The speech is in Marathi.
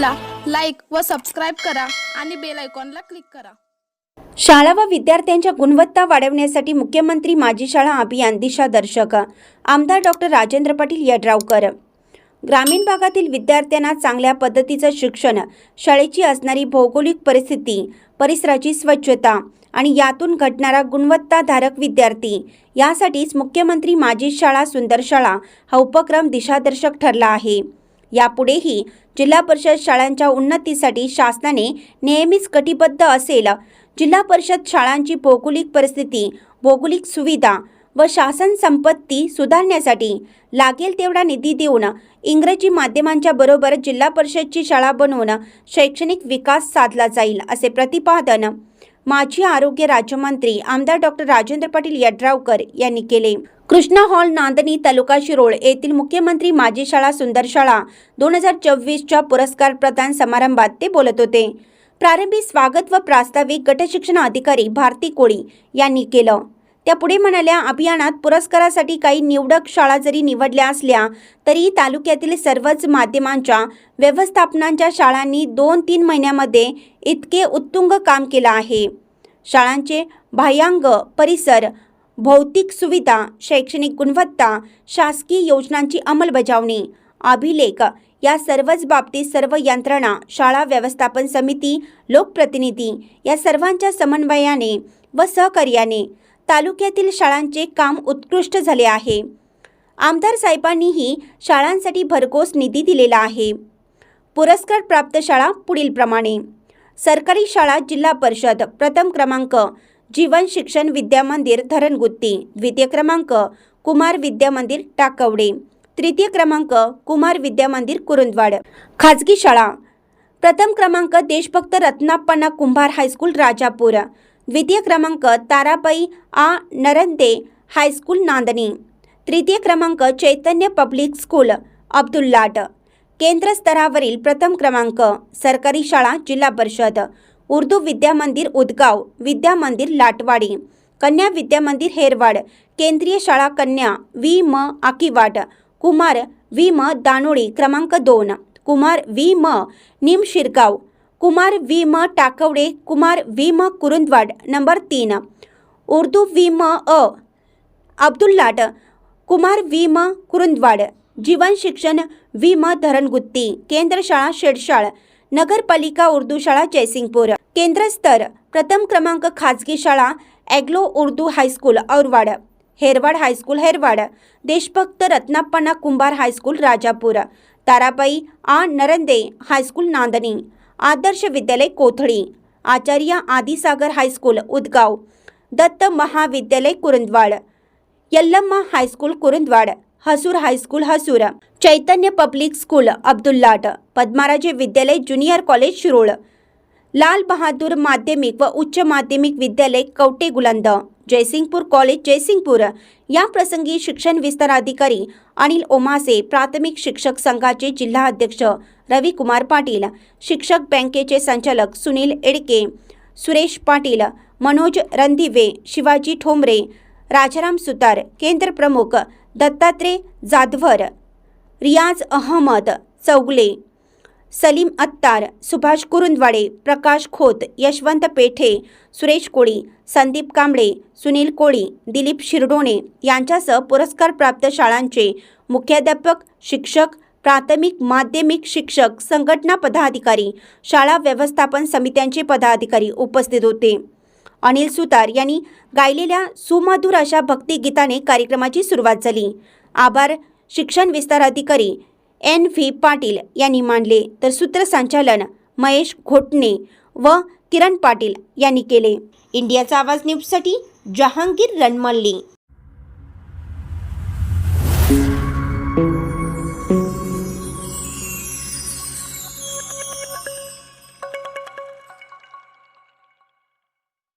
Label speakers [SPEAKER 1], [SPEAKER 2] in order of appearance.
[SPEAKER 1] व सबस्क्राईब करा आणि बेल आयकॉनला क्लिक करा.
[SPEAKER 2] शाळा व विद्यार्थ्यांच्या गुणवत्ता वाढवण्यासाठी मुख्यमंत्री माझी शाळा अभियान दिशादर्शक आमदार डॉक्टर राजेंद्र पाटील यड्रावकर. ग्रामीण भागातील विद्यार्थ्यांना चांगल्या पद्धतीचं शिक्षण शाळेची असणारी भौगोलिक परिस्थिती परिसराची स्वच्छता आणि यातून घडणारा गुणवत्ताधारक विद्यार्थी यासाठीच मुख्यमंत्री माझी शाळा सुंदर शाळा हा उपक्रम दिशादर्शक ठरला आहे. यापुढेही जिल्हा परिषद शाळांच्या उन्नतीसाठी शासनाने नेहमीच कटिबद्ध असेल. जिल्हा परिषद शाळांची भौगोलिक परिस्थिती भौगोलिक सुविधा व शासन संपत्ती सुधारण्यासाठी लागेल तेवढा निधी देऊन इंग्रजी माध्यमांच्या बरोबर जिल्हा परिषदची शाळा बनवून शैक्षणिक विकास साधला जाईल असे प्रतिपादन माजी आरोग्य राज्यमंत्री आमदार डॉक्टर राजेंद्र पाटील यड्रावकर यांनी केले. कृष्णा हॉल नांदणी तालुका शिरोळ येथील मुख्यमंत्री माजी शाळा सुंदर शाळा दोन हजार चोवीसच्या पुरस्कार प्रदान समारंभात ते बोलत होते. प्रारंभी स्वागत व प्रास्ताविक गटशिक्षण अधिकारी भारती कोळी यांनी केलं. त्या पुढे म्हणाल्या अभियानात पुरस्कारासाठी काही निवडक शाळा जरी निवडल्या असल्या तरी तालुक्यातील सर्वच माध्यमांच्या व्यवस्थापनांच्या शाळांनी दोन तीन महिन्यामध्ये इतके उत्तुंग काम केलं आहे. शाळांचे बाह्यांग परिसर भौतिक सुविधा शैक्षणिक गुणवत्ता शासकीय योजनांची अंमलबजावणी अभिलेख या सर्वच बाबतीत सर्व यंत्रणा शाळा व्यवस्थापन समिती लोकप्रतिनिधी या सर्वांच्या समन्वयाने व सहकार्याने तालुक्यातील शाळांचे काम उत्कृष्ट झाले आहे. आमदार साहेबांनीही शाळांसाठी भरघोस निधी दिलेला आहे. पुरस्कार प्राप्त शाळा पुढीलप्रमाणे सरकारी शाळा जिल्हा परिषद प्रथम क्रमांक जीवन शिक्षण विद्यामंदिर धरणगुत्ती द्वितीय क्रमांक कुमार विद्यामंदिर टाकवडे तृतीय क्रमांक कुमार विद्यामंदिर कुरुंदवाड. खाजगी शाळा. प्रथम क्रमांक देशभक्त रत्नाप्पण्णा कुंभार हायस्कूल राजापूर. द्वितीय क्रमांक ताराबाई आ. नरंदे हायस्कूल नांदणी. तृतीय क्रमांक चैतन्य पब्लिक स्कूल अब्दुल्लाट. केंद्र स्तरावरील प्रथम क्रमांक सरकारी शाळा जिल्हा परिषद. उर्दू विद्यामंदिर उदगाव. विद्यामंदिर लाटवाडी. कन्या विद्यामंदिर हेरवाड. केंद्रीय शाळा कन्या. वी. म. आकिवाड कुमार वी. म. दानोळी क्रमांक दोन. कुमार वी. म. निम शिरगाव कुमार वी म टाकवडे कुमार वी म कुरुंदवाड नंबर तीन. उर्दू वी म अ अब्दुल्लाट कुमार वी म कुरुंदवाड जीवन शिक्षण वी म धरणगुत्ती केंद्र शाळा शेडशाळ नगरपालिका उर्दू शाळा जयसिंगपूर. केंद्रस्तर प्रथम क्रमांक खाजगी शाळा Anglo Urdu high school Aurwad. Herwad high school Herwad. देशभक्त रत्नाप्पण्णा कुंभार हायस्कूल राजापूर. ताराबाई आ. Narande high school Nandani Adarsh Vidyalaya Kothali. Acharya Adisagar high school Udgaon. Datta महाविद्यालय Kurundwad. Yallamma high school Kurundwad. Hasur high school Hasur. Chaitanya public school Abdullat. Padmaraje विद्यालय ज्युनियर कॉलेज शिरोळ. लाल बहादूर माध्यमिक व उच्च माध्यमिक विद्यालय कवटे गुलंद जयसिंगपूर कॉलेज जयसिंगपूर. या प्रसंगी शिक्षण विस्तार अधिकारी अनिल ओमासे प्राथमिक शिक्षक संघाचे जिल्हा अध्यक्ष रविकुमार पाटील शिक्षक बँकेचे संचालक सुनील एडके सुरेश पाटील मनोज रणदिवे शिवाजी ठोंबरे राजाराम सुतार केंद्र प्रमुख दत्तात्रय जाधवर रियाज अहमद चौगले सलीम अत्तार सुभाष कुरुंदवाडे प्रकाश खोत यशवंत पेठे सुरेश कोळी संदीप कांबळे सुनील कोळी दिलीप शिरडोणे यांच्यासह पुरस्कारप्राप्त शाळांचे मुख्याध्यापक शिक्षक प्राथमिक माध्यमिक शिक्षक संघटना पदाधिकारी शाळा व्यवस्थापन समित्यांचे पदाधिकारी उपस्थित होते. अनिल सुतार यांनी गायलेल्या सुमधुर अशा भक्तिगीताने कार्यक्रमाची सुरुवात झाली. आभार शिक्षण विस्तार अधिकारी एन व्ही पाटील यांनी मांडले. तर सूत्रसंचालन महेश घोटणे व किरण पाटील यांनी केले. इंडियाचा आवाज न्यूजसाठी जहांगीर रणमल्ली.